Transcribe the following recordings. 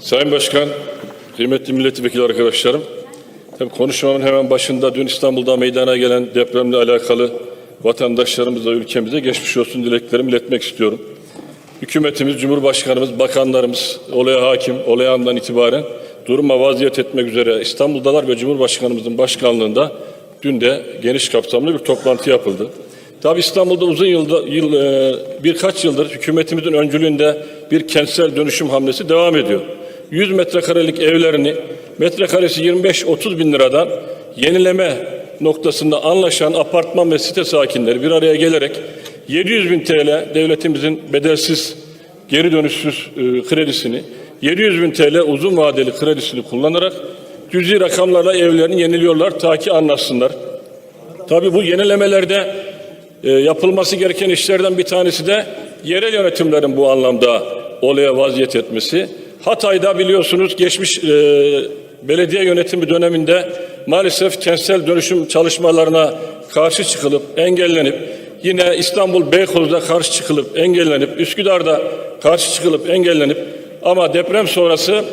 Sayın Başkan, kıymetli milletvekili arkadaşlarım, tabii konuşmamın hemen başında dün İstanbul'da meydana gelen depremle alakalı vatandaşlarımıza, ülkemize geçmiş olsun dileklerimi iletmek istiyorum. Hükümetimiz, Cumhurbaşkanımız, bakanlarımız olaya hakim, olaya andan itibaren duruma vaziyet etmek üzere İstanbul'dalar ve Cumhurbaşkanımızın başkanlığında dün de geniş kapsamlı bir toplantı yapıldı. Tabi İstanbul'da uzun yılda, yıl, e, birkaç yıldır hükümetimizin öncülüğünde bir kentsel dönüşüm hamlesi devam ediyor. 100 metrekarelik evlerini metrekaresi 25-30 bin liradan yenileme noktasında anlaşan apartman ve site sakinleri bir araya gelerek 700 bin TL devletimizin bedelsiz geri dönüşsüz e, kredisini 700 bin TL uzun vadeli kredisini kullanarak cüzi rakamlarla evlerini yeniliyorlar ta ki anlatsınlar. Tabii bu yenilemelerde e, yapılması gereken işlerden bir tanesi de yerel yönetimlerin bu anlamda olaya vaziyet etmesi. Hatay'da biliyorsunuz geçmiş e, belediye yönetimi döneminde maalesef kentsel dönüşüm çalışmalarına karşı çıkılıp engellenip yine İstanbul Beykoz'da karşı çıkılıp engellenip Üsküdar'da karşı çıkılıp engellenip ama deprem sonrası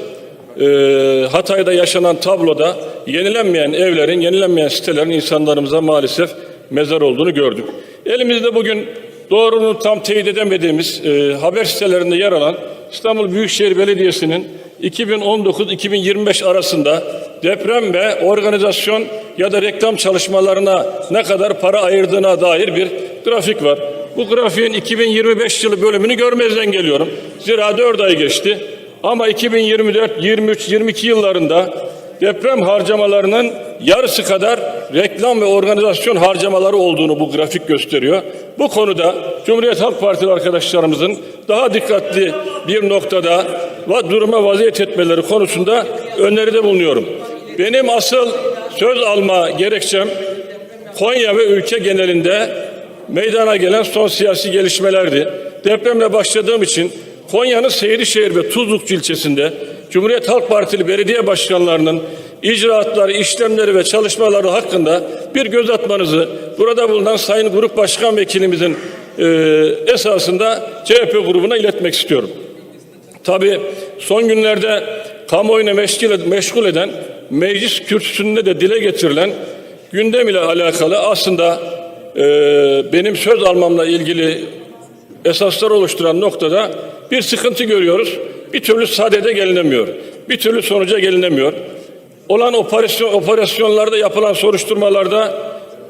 e, Hatay'da yaşanan tabloda yenilenmeyen evlerin, yenilenmeyen sitelerin insanlarımıza maalesef mezar olduğunu gördük. Elimizde bugün doğruluğunu tam teyit edemediğimiz e, haber sitelerinde yer alan İstanbul Büyükşehir Belediyesi'nin 2019-2025 arasında deprem ve organizasyon ya da reklam çalışmalarına ne kadar para ayırdığına dair bir grafik var. Bu grafiğin 2025 yılı bölümünü görmezden geliyorum. Zira 4 ay geçti. Ama 2024, 23, 22 yıllarında deprem harcamalarının yarısı kadar reklam ve organizasyon harcamaları olduğunu bu grafik gösteriyor. Bu konuda Cumhuriyet Halk Partili arkadaşlarımızın daha dikkatli bir noktada ve duruma vaziyet etmeleri konusunda öneride bulunuyorum. Benim asıl söz alma gerekçem Konya ve ülke genelinde meydana gelen son siyasi gelişmelerdi. Depremle başladığım için Konya'nın Seydişehir ve Tuzlukçu ilçesinde Cumhuriyet Halk Partili belediye başkanlarının icraatları, işlemleri ve çalışmaları hakkında bir göz atmanızı burada bulunan Sayın Grup Başkan Vekilimizin e, esasında CHP grubuna iletmek istiyorum. Tabii son günlerde kamuoyunu meşgul eden meclis kürsüsünde de dile getirilen gündem ile alakalı aslında e, benim söz almamla ilgili esaslar oluşturan noktada bir sıkıntı görüyoruz. Bir türlü sadede gelinemiyor. Bir türlü sonuca gelinemiyor. Olan operasyon, operasyonlarda yapılan soruşturmalarda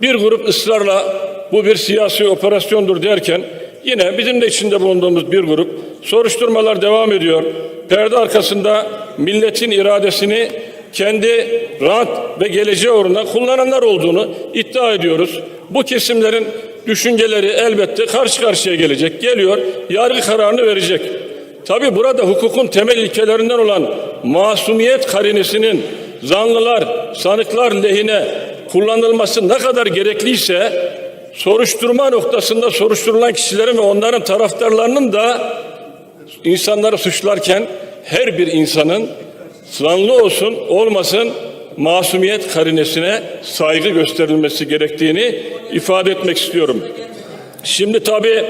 bir grup ısrarla bu bir siyasi operasyondur derken yine bizim de içinde bulunduğumuz bir grup soruşturmalar devam ediyor. Perde arkasında milletin iradesini kendi rant ve geleceği uğruna kullananlar olduğunu iddia ediyoruz. Bu kesimlerin düşünceleri elbette karşı karşıya gelecek. Geliyor, yargı kararını verecek. Tabi burada hukukun temel ilkelerinden olan masumiyet karinesinin zanlılar, sanıklar lehine kullanılması ne kadar gerekliyse soruşturma noktasında soruşturulan kişilerin ve onların taraftarlarının da insanları suçlarken her bir insanın zanlı olsun olmasın masumiyet karinesine saygı gösterilmesi gerektiğini ifade etmek istiyorum. Şimdi tabii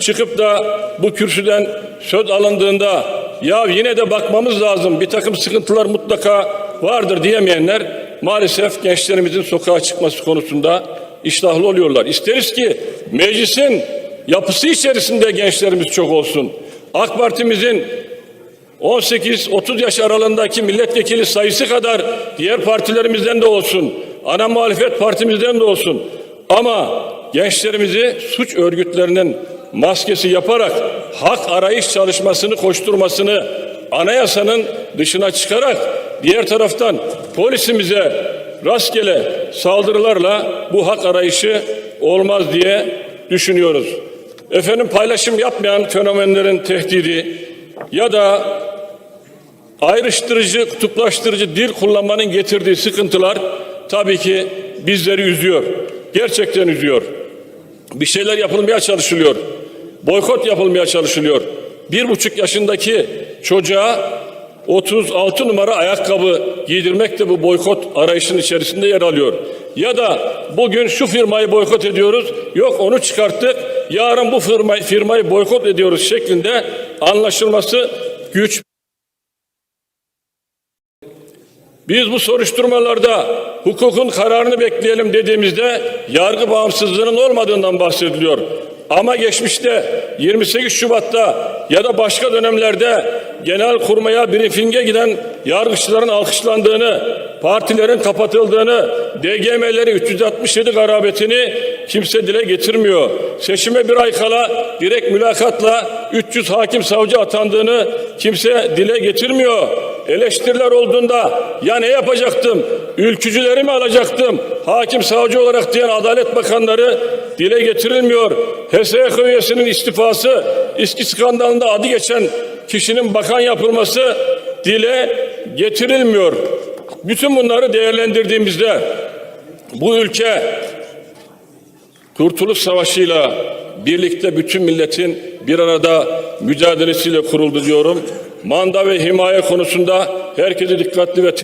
çıkıp da bu kürsüden söz alındığında ya yine de bakmamız lazım bir takım sıkıntılar mutlaka vardır diyemeyenler maalesef gençlerimizin sokağa çıkması konusunda iştahlı oluyorlar. İsteriz ki meclisin yapısı içerisinde gençlerimiz çok olsun. AK Parti'mizin 18-30 yaş aralığındaki milletvekili sayısı kadar diğer partilerimizden de olsun. Ana muhalefet partimizden de olsun. Ama gençlerimizi suç örgütlerinin maskesi yaparak hak arayış çalışmasını koşturmasını anayasanın dışına çıkarak diğer taraftan polisimize rastgele saldırılarla bu hak arayışı olmaz diye düşünüyoruz. Efendim paylaşım yapmayan fenomenlerin tehdidi ya da ayrıştırıcı, kutuplaştırıcı dil kullanmanın getirdiği sıkıntılar tabii ki bizleri üzüyor. Gerçekten üzüyor. Bir şeyler yapılmaya çalışılıyor. Boykot yapılmaya çalışılıyor. Bir buçuk yaşındaki çocuğa 36 numara ayakkabı giydirmek de bu boykot arayışın içerisinde yer alıyor. Ya da bugün şu firmayı boykot ediyoruz, yok onu çıkarttık, yarın bu firmayı, firmayı boykot ediyoruz şeklinde anlaşılması güç Biz bu soruşturmalarda hukukun kararını bekleyelim dediğimizde yargı bağımsızlığının olmadığından bahsediliyor. Ama geçmişte 28 Şubat'ta ya da başka dönemlerde genel kurmaya briefinge giden yargıçların alkışlandığını, partilerin kapatıldığını, DGM'leri 367 garabetini kimse dile getirmiyor. Seçime bir ay kala direkt mülakatla 300 hakim savcı atandığını kimse dile getirmiyor. Eleştiriler olduğunda ya ne yapacaktım? Ülkücüleri mi alacaktım? Hakim savcı olarak diyen Adalet Bakanları dile getirilmiyor. HSYK üyesinin istifası, İSKİ skandalında adı geçen kişinin bakan yapılması dile getirilmiyor. Bütün bunları değerlendirdiğimizde bu ülke Kurtuluş Savaşı'yla birlikte bütün milletin bir arada mücadelesiyle kuruldu diyorum. Manda ve himaye konusunda herkese dikkatli ve